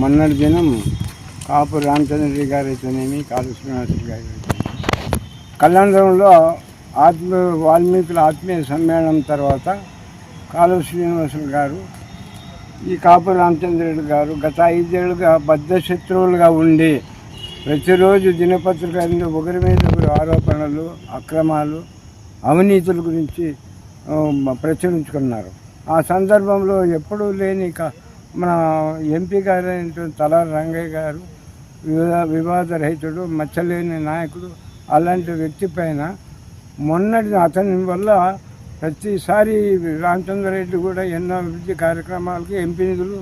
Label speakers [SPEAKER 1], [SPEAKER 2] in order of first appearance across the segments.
[SPEAKER 1] మొన్నటి దినం కాపు రామచంద్రరెడ్డి గారు అయితేనేమి కాళు గారు కళ్యాణంలో ఆత్మ వాల్మీకుల ఆత్మీయ సమ్మేళనం తర్వాత కాలు శ్రీనివాసులు గారు ఈ కాపు రామచంద్రుడు గారు గత ఐదేళ్ళుగా బద్ధ శత్రువులుగా ఉండి ప్రతిరోజు దినపత్రిక ఒకరి మీద ఒకరు ఆరోపణలు అక్రమాలు అవినీతుల గురించి ప్రచురించుకున్నారు. ఆ సందర్భంలో ఎప్పుడూ లేని క- మన ఎంపీ గారైనటువంటి తల రంగయ్య గారు వివా వివాదరహితుడు మచ్చలేని నాయకుడు అలాంటి వ్యక్తి పైన మొన్నటి అతని వల్ల ప్రతిసారి రామచంద్రరెడ్డి కూడా ఎన్నో అభివృద్ధి కార్యక్రమాలకి ఎంపీ నిధులు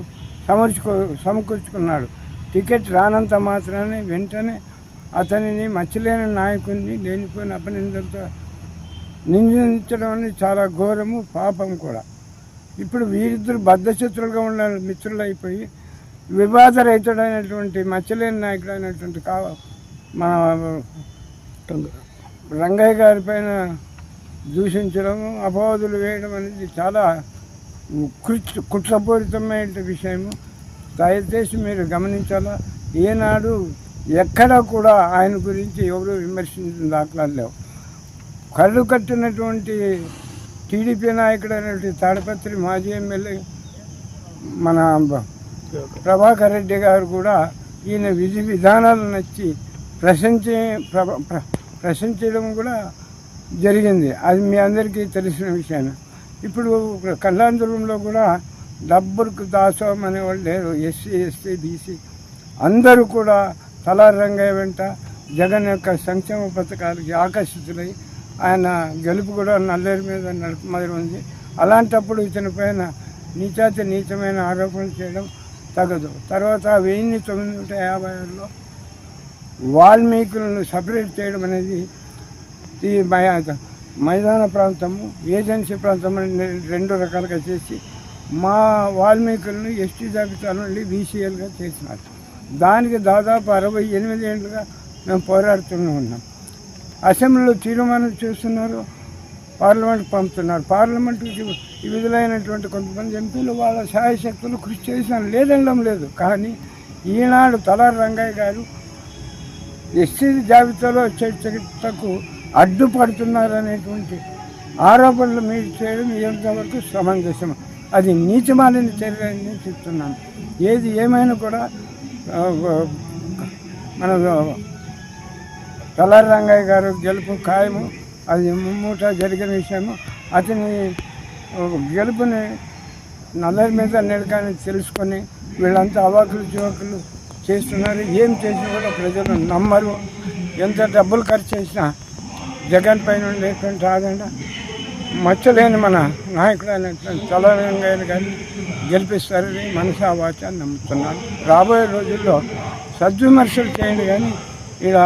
[SPEAKER 1] సమర్చుకో సమకూర్చుకున్నాడు. టికెట్ రానంత మాత్రాన్ని వెంటనే అతనిని మచ్చలేని నాయకుడిని లేనిపోయిన అపనిందలతో నిందించడం అనేది చాలా ఘోరము పాపం కూడా. ఇప్పుడు వీరిద్దరు బద్ధశత్రులుగా ఉన్న మిత్రులు అయిపోయి వివాదరహితుడైనటువంటి మచ్చలేని నాయకుడు అయినటువంటి కా మన రంగయ్య గారి పైన దూషించడం అపవాదులు వేయడం అనేది చాలా కుట్రపూరితమైన విషయము. దయచేసి మీరు గమనించాలా ఏనాడు ఎక్కడా కూడా ఆయన గురించి ఎవరు విమర్శించిన దాఖలాలు లేవు. కళ్ళు కట్టినటువంటి టీడీపీ నాయకుడు అనేటువంటి తాడపత్రి మాజీ ఎమ్మెల్యే మన ప్రభాకర్ రెడ్డి గారు కూడా ఈయన విధి విధానాలు నచ్చి ప్రశంసే ప్ర- ప్రశంసడం కూడా జరిగింది. అది మీ అందరికీ తెలిసిన విషయాన్ని ఇప్పుడు కళ్యాణదుర్గంలో కూడా డబ్బులకు దాసోం అనేవాళ్ళు లేరు. ఎస్సీ ఎస్టీ బీసీ అందరూ కూడా తలారంగయ్య వెంట జగన్ యొక్క సంక్షేమ పథకాలకి ఆకర్షితులై ఆయన గెలుపు కూడా నల్లేరు మీద నడుపు మాదిరి ఉంది. అలాంటప్పుడు ఇతని పైన నీచాతి నీచమైన ఆరోపణలు చేయడం తగదు. తర్వాత వెయ్యి తొమ్మిది వందల యాభై ఆరులో వాల్మీకులను సపరేట్ చేయడం అనేది ఈ మైదాన ప్రాంతము ఏజెన్సీ ప్రాంతం అని రెండు రకాలుగా చేసి మా వాల్మీకులను ఎస్టీ జాబితా నుండి బీసీఎల్గా చేసినారు. దానికి దాదాపు అరవై ఎనిమిది ఏళ్ళుగా మేము పోరాడుతూనే ఉన్నాం. అసెంబ్లీలో తీర్మానం చేస్తున్నారు పార్లమెంట్ పంపుతున్నారు. పార్లమెంట్కి విధులైనటువంటి కొంతమంది ఎంపీలు వాళ్ళ సహాయశక్తులు కృషి చేసిన లేదనడం లేదు. కానీ ఈనాడు తలారి రంగయ్య గారు ఎస్సీ జాబితాలో చర్చకు అడ్డుపడుతున్నారనేటువంటి ఆరోపణలు మీరు చేయడం ఎంతవరకు సమంజసం. అది నీచమాలిన చర్య అని చెప్తున్నాను. ఏది ఏమైనా కూడా మన తలారి రంగయ్య గారు గెలుపు ఖాయము. అది ముమ్మూట జరిగిన విషయము. అతని గెలుపుని నల్లరి మీద నిలకని తెలుసుకొని వీళ్ళంతా అవాకులు చివకులు చేస్తున్నారు. ఏం చేసినా కూడా ప్రజలు నమ్మరు. ఎంత డబ్బులు ఖర్చు చేసినా జగన్ పైన ఉండేటువంటి ఆదండ మచ్చలేని మన నాయకుడు అయినటువంటి తలరంగయ్యను కానీ గెలిపిస్తారని మనసా వాచ నమ్ముతున్నాను. రాబోయే రోజుల్లో సద్విమర్శలు చేయండి కానీ ఇలా